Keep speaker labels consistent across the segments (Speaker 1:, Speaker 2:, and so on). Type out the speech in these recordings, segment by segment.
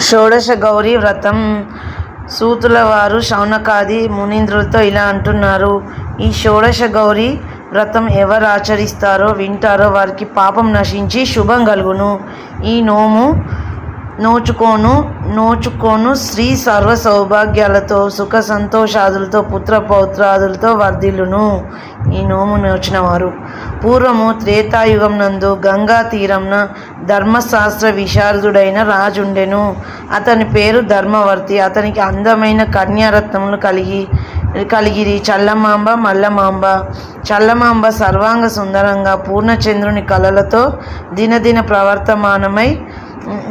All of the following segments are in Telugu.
Speaker 1: షోడశ గౌరీ వ్రతం. సూతుల వారు శౌనకాది మునీంద్రులతో ఇలా అంటున్నారు. ఈ షోడశ గౌరీ వ్రతం ఎవరు ఆచరిస్తారో వింటారో వారికి పాపం నశించి శుభం కలుగును. ఈ నోము నోచుకోను నోచుకోను శ్రీ సర్వ సౌభాగ్యాలతో సుఖ సంతోషాదులతో పుత్ర పౌత్రాదులతో వర్ధిల్లును. ఈ నోము నోచిన వారు పూర్వము త్రేతాయుగం నందు గంగా తీరంన ధర్మశాస్త్ర విశారదుడైన రాజుండెను. అతని పేరు ధర్మవర్తి. అతనికి అందమైన కన్యారత్నములు కలిగి కలిగిరి. చల్లమాంబ మల్లమాంబ. చల్లమాంబ సర్వాంగ సుందరంగా పూర్ణచంద్రుని కళలతో దినదిన ప్రవర్తమానమై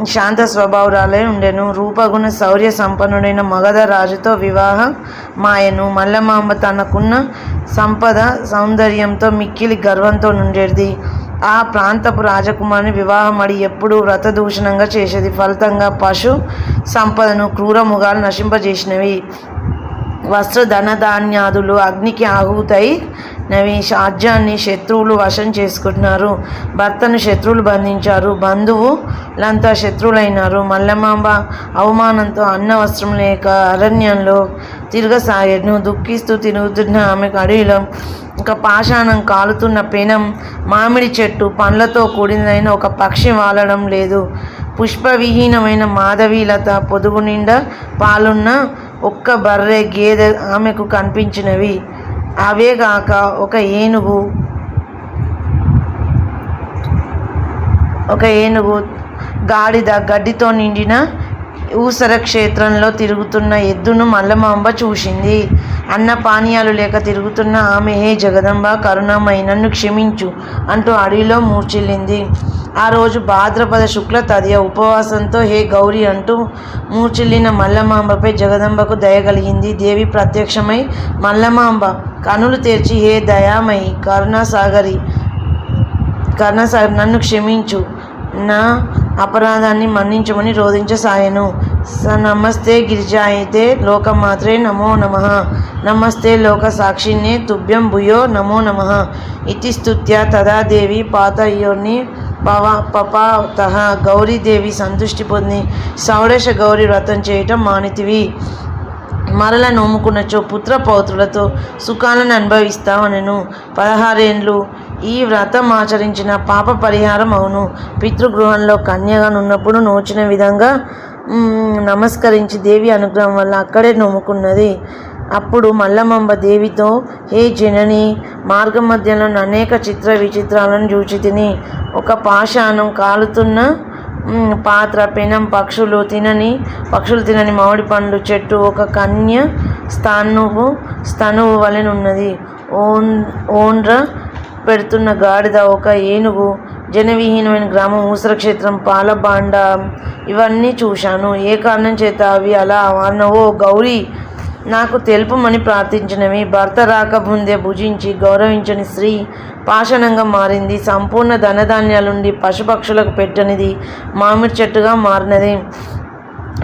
Speaker 1: శాంత స్వభావురాలై ఉండెను. రూపగుణ శౌర్య సంపన్నుడైన మగధ రాజుతో వివాహ మాయను. మల్లమాంబ తనకున్న సంపద సౌందర్యంతో మిక్కిలి గర్వంతో నుండేది ఆ ప్రాంతపు రాజకుమారిని వివాహమడి ఎప్పుడూ వ్రతదూషణంగా చేసేది. ఫలితంగా పశు సంపదను క్రూరముగాలు నశింపజేసినవి. వస్త్ర ధనధాన్యాదులు అగ్నికి ఆహుతై నవి రాజ్యాన్ని శత్రువులు వశం చేసుకుంటున్నారు. భర్తను శత్రువులు బంధించారు. బంధువులంతా శత్రువులైనారు. మల్లమాంబ అవమానంతో అన్న వస్త్రం లేక అరణ్యంలో తిరగసాగను. దుఃఖిస్తూ తిరుగుతున్న ఆమెకు అడవిలో ఒక పాషాణం కాలుతున్న పెనం మామిడి చెట్టు పండ్లతో కూడినదైన ఒక పక్షి వాలడం లేదు. పుష్పవిహీనమైన మాధవీలత పొదుగు నిండా పాలున్న ఒక్క బర్రె గేదె ఆమెకు కనిపించినవి. అవేగాక ఒక ఏనుగు ఒక ఏనుగు గాడిద గడ్డితో నిండిన ఊసర క్షేత్రంలో తిరుగుతున్న ఎద్దును మల్లమాంబ చూసింది. అన్న పానీయాలు లేక తిరుగుతున్న ఆమె హే జగదంబ కరుణమై నన్ను క్షమించు అంటూ అడవిలో మూర్చిల్లింది ఆ రోజు భాద్రపద శుక్ల తదియ ఉపవాసంతో హే గౌరి అంటూ మూర్చిల్లిన మల్లమాంబపై జగదంబకు దయ కలిగింది. దేవి ప్రత్యక్షమై మల్లమాంబ కనులు తెరిచి హే దయామయి కరుణాసాగరి కరుణాసాగర్ నన్ను క్షమించు. నా అపరాధాన్ని మన్నించమని రోధించసాయను. స నమస్తే గిరిజాయితే లోకమాత్రే నమో నమ. నమస్తే లోక సాక్షిణ్యే తుభ్యం భూయో నమో నమ. ఇతి స్తుత్య తదా దేవి పాతయోర్ని పవ పపావత గౌరీదేవి సంతృష్టి పొంది షోడశ గౌరీ వ్రతం చేయటం మానితివి. మరల నోముకున్నచో పుత్ర పౌత్రులతో సుఖాలను అనుభవిస్తామనెను పదహారేండ్లు ఈ వ్రతం ఆచరించిన పాప పరిహారం అవును. పితృగృహంలో కన్యగా ఉన్నప్పుడు నోచిన విధంగా నమస్కరించి దేవి అనుగ్రహం వల్ల అక్కడే నోముకున్నది. అప్పుడు మల్లమంబ దేవితో హే జనని మార్గం మధ్యలో అనేక చిత్ర విచిత్రాలను చూచి తిని ఒక పాషాణం కాలుతున్న పాత్ర పెనం పక్షులు తినని పక్షులు తినని మామిడి పండు చెట్టు ఒక కన్య స్థానువు స్తనువు వలెనున్నది. ఓన్ ఓండ్ర పెడుతున్న గాడిద ఒక ఏనుగు జనవిహీనమైన గ్రామం ఊసరక్షేత్రం పాలబాండ ఇవన్నీ చూశాను. ఏ కారణం చేత అవి అలా అన్నవో గౌరీ నాకు తెలుపమని ప్రార్థించినవి. భర్త రాకముందే భుజించి గౌరవించని స్త్రీ పాషణంగా మారింది. సంపూర్ణ ధనధాన్యాలుండి పశుపక్షులకు పెట్టనిది. మామిడి చెట్టుగా మారినది.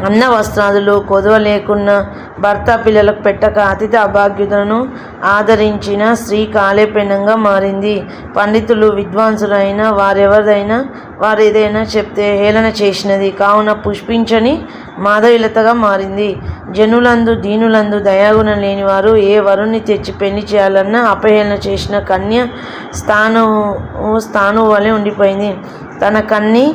Speaker 1: అన్న వస్త్రాదులు కొదవ లేకున్న భర్త పిల్లలకు పెట్టక అతిథి అభాగ్యులను ఆదరించిన స్త్రీ కాలేపెనంగా మారింది. పండితులు విద్వాంసులైన వారెవరిదైనా వారు ఏదైనా చెప్తే హేళన చేసినది. కావున పుష్పించని మాధవిలతగా మారింది. జనులందు దీనులందు దయాగుణం లేనివారు ఏ వరుణ్ణి తెచ్చి పెళ్ళి చేయాలన్నా అపహేళన చేసిన కన్య స్థాను స్థాను వలె ఉండిపోయింది. తన కన్ని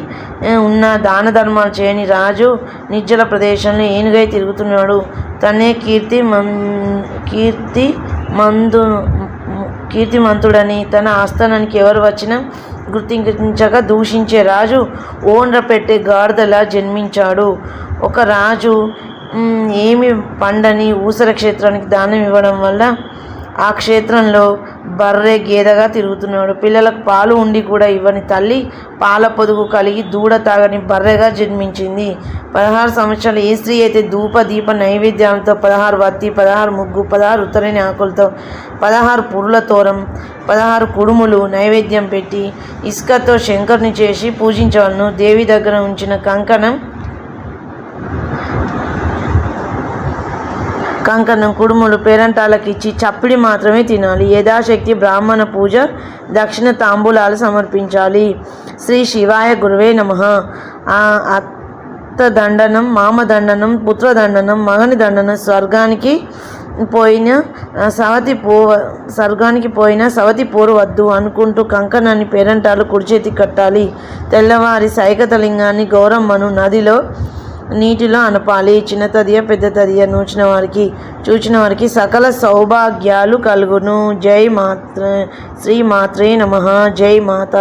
Speaker 1: ఉన్న దాన ధర్మాలు చేయని రాజు నిర్జల ప్రదేశంలో ఏనుగై తిరుగుతున్నాడు. తనే కీర్తి మన్ కీర్తి మందు కీర్తిమంతుడని తన ఆస్థానానికి ఎవరు వచ్చినా గుర్తించక దూషించే రాజు ఓండ్ర పెట్టే గాడిదలా జన్మించాడు. ఒక రాజు ఏమి పండని ఊసర క్షేత్రానికి దానం ఇవ్వడం వల్ల ఆ క్షేత్రంలో బర్రె గేదెగా తిరుగుతున్నాడు. పిల్లలకు పాలు ఉండి కూడా ఇవ్వని తల్లి పాల పొదుగు కలిగి దూడ తాగని బర్రెగా జన్మించింది. పదహారు సంవత్సరాలు ఏ స్త్రీ అయితే ధూప దీప నైవేద్యాలతో పదహారు వత్తి పదహారు ముగ్గు పదహారు ఉత్తరేని ఆకులతో పదహారు పురుల తోరం పదహారు కుడుములు నైవేద్యం పెట్టి ఇసుకతో శంకరుని చేసి పూజించవలను. దేవి దగ్గర ఉంచిన కంకణం కంకణం కుడుములు పేరంటాలకు ఇచ్చి చప్పిడి మాత్రమే తినాలి. యథాశక్తి బ్రాహ్మణ పూజ దక్షిణ తాంబూలాలు సమర్పించాలి. శ్రీ శివాయ గురువే నమ. అత్త దండనం మామ దండనం పుత్ర దండనం మగని దండనం స్వర్గానికి పోయిన సవతి పో స్వర్గానికి పోయిన సవతి పోరు వద్దు అనుకుంటూ కంకణాన్ని పేరంటాలు కుడిచేతి కట్టాలి. తెల్లవారి సైకతలింగాన్ని గౌరమ్మను నదిలో నీటిలో అనపాలి. చిన్న తదియ పెద్ద తదియ నూచిన వారికి చూచిన వారికి సకల సౌభాగ్యాలు కలుగును. జై మాత్ర శ్రీ మాత్రే నమ. జై మాత